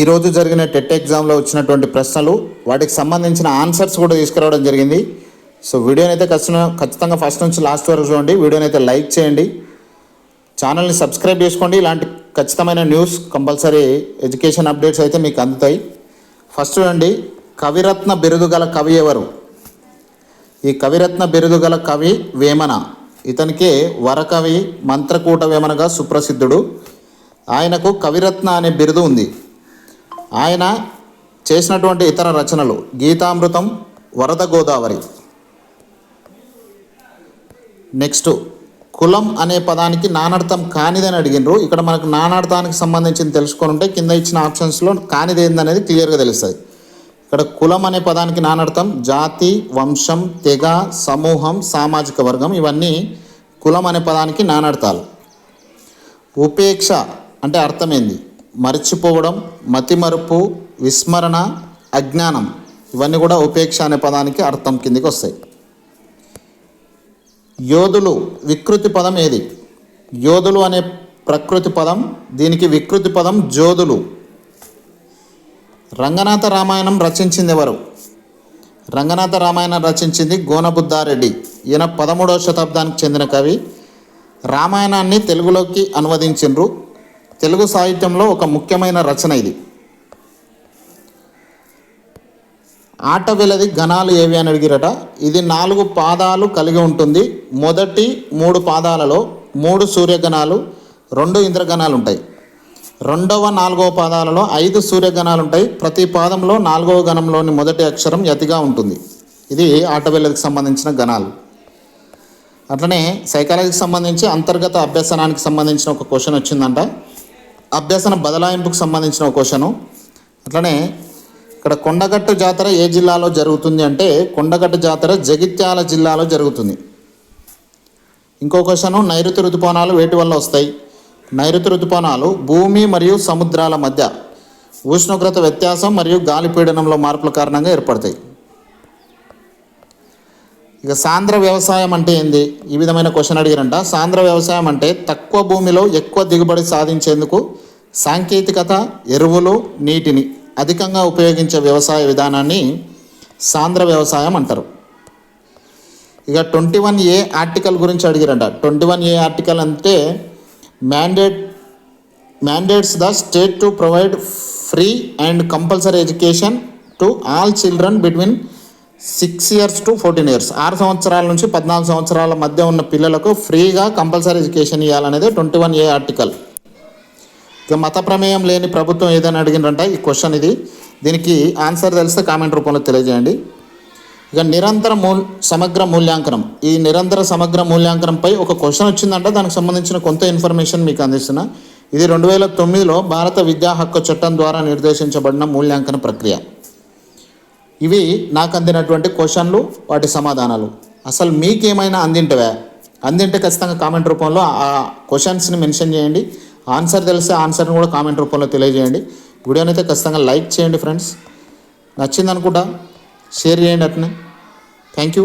ఈరోజు జరిగిన టెట్ ఎగ్జామ్లో వచ్చినటువంటి ప్రశ్నలు వాటికి సంబంధించిన ఆన్సర్స్ కూడా తీసుకురావడం జరిగింది. సో వీడియోని అయితే ఖచ్చితంగా ఖచ్చితంగా ఫస్ట్ నుంచి లాస్ట్ వరకు చూడండి. వీడియోని అయితే లైక్ చేయండి. ఛానల్ని సబ్స్క్రైబ్ చేసుకోండి. ఇలాంటి ఖచ్చితమైన న్యూస్ కంపల్సరీ ఎడ్యుకేషన్ అప్డేట్స్ అయితే మీకు అందుతాయి. ఫస్ట్ చూడండి. కవిరత్న బిరుదు గల కవి ఎవరు? ఈ కవిరత్న బిరుదు గల కవి వేమన. ఇతనికే వరకవి మంత్రకూట వేమనగా సుప్రసిద్ధుడు. ఆయనకు కవిరత్న అనే బిరుదు ఉంది. ఆయన చేసినటువంటి ఇతర రచనలు గీతామృతం వరద గోదావరి. నెక్స్ట్ కులం అనే పదానికి నానార్థం కానిదని అడిగినరు. ఇక్కడ మనకు నానార్థానికి సంబంధించిన తెలుసుకొని ఉంటే కింద ఇచ్చిన ఆప్షన్స్లో కానిది ఏందనేది క్లియర్గా తెలుస్తుంది ఇక్కడ కులం అనే పదానికి నానార్థం జాతి వంశం తెగ సమూహం సామాజిక వర్గం ఇవన్నీ కులం అనే పదానికి నానార్థాలు. ఉపేక్ష అంటే అర్థమైంది మర్చిపోవడం మతిమరుపు విస్మరణ అజ్ఞానం ఇవన్నీ కూడా ఉపేక్ష అనే పదానికి అర్థం కిందికి వస్తాయి. యోధులు వికృతి పదం ఏది? యోధులు అనే ప్రకృతి పదం దీనికి వికృతి పదం జోధులు రంగనాథ రామాయణం రచించింది ఎవరు? రంగనాథ రామాయణం రచించింది గోనబుద్ధారెడ్డి. ఈయన పదమూడవ శతాబ్దానికి చెందిన కవి. రామాయణాన్ని తెలుగులోకి అనువదించిండ్రు తెలుగు సాహిత్యంలో ఒక ముఖ్యమైన రచన ఇది. ఆట వెలది గణాలు ఏవి అని అడిగిరట? ఇది నాలుగు పాదాలు కలిగి ఉంటుంది. మొదటి మూడు పాదాలలో మూడు సూర్యగణాలు రెండు ఇంద్రగణాలు ఉంటాయి. రెండవ నాలుగవ పాదాలలో ఐదు సూర్యగణాలు ఉంటాయి. ప్రతి పాదంలో నాలుగవ గణంలోని మొదటి అక్షరం యతిగా ఉంటుంది. ఇది ఆటవెల్లదికి సంబంధించిన గణాలు. అట్లనే సైకాలజీకి సంబంధించి అంతర్గత అభ్యసనానికి సంబంధించిన ఒక క్వశ్చన్ వచ్చిందంట. అభ్యసన బదలాయింపుకు సంబంధించిన ఒక క్వశ్చను. అట్లనే ఇక్కడ కొండగట్టు జాతర ఏ జిల్లాలో జరుగుతుంది అంటే కొండగట్టు జాతర జగిత్యాల జిల్లాలో జరుగుతుంది. ఇంకో క్వశ్చను నైరుతి ఋతుపవనాలు వేటి వల్ల వస్తాయి? నైరుతి ఋతుపవనాలు భూమి మరియు సముద్రాల మధ్య ఉష్ణోగ్రత వ్యత్యాసం మరియు గాలి పీడనంలో మార్పుల కారణంగా ఏర్పడతాయి. ఇక సాంద్ర వ్యవసాయం అంటే ఏంది? ఈ విధమైన క్వశ్చన్ అడిగారంట. సాంద్ర వ్యవసాయం అంటే తక్కువ భూమిలో ఎక్కువ దిగుబడి సాధించేందుకు సాంకేతికత ఎరువులు నీటిని అధికంగా ఉపయోగించే వ్యవసాయ విధానాన్ని సాంద్ర వ్యవసాయం అంటారు. ఇక ట్వంటీ వన్ ఏ ఆర్టికల్ గురించి అడిగారంట. ట్వంటీ వన్ ఏ ఆర్టికల్ అంటే mandate mandates the state to provide free and compulsory education to all children between six years to fourteen years. ఆరు సంవత్సరాల నుంచి పద్నాలుగు సంవత్సరాల మధ్య ఉన్న పిల్లలకు ఫ్రీగా కంపల్సరీ ఎడ్యుకేషన్ ఇవ్వాలనేది ట్వంటీ వన్ ఏ ఆర్టికల్. ఇక మత ప్రమేయం లేని ప్రభుత్వం ఏదని అడిగినంటే ఈ క్వశ్చన్ ఇది. దీనికి ఆన్సర్ తెలిస్తే కామెంట్ రూపంలో తెలియజేయండి. ఇక నిరంతర మూల్ సమగ్ర మూల్యాంకనం. ఈ నిరంతర సమగ్ర మూల్యాంకనంపై ఒక క్వశ్చన్ వచ్చిందంట దానికి సంబంధించిన కొంత ఇన్ఫర్మేషన్ మీకు అందిస్తున్నా. ఇది రెండు వేల తొమ్మిదిలో భారత విద్యా హక్కు చట్టం ద్వారా నిర్దేశించబడిన మూల్యాంకన ప్రక్రియ. ఇవి నాకు అందినటువంటి క్వశ్చన్లు వాటి సమాధానాలు. అసలు మీకేమైనా అందింటవా? అందింటే ఖచ్చితంగా కామెంట్ రూపంలో ఆ క్వశ్చన్స్ని మెన్షన్ చేయండి. ఆన్సర్ తెలిస్తే ఆన్సర్ని కూడా కామెంట్ రూపంలో తెలియజేయండి. వీడియోని అయితే ఖచ్చితంగా లైక్ చేయండి ఫ్రెండ్స్ నచ్చింది అనుకుంటా షేర్ చేయండి అట్నే. Thank you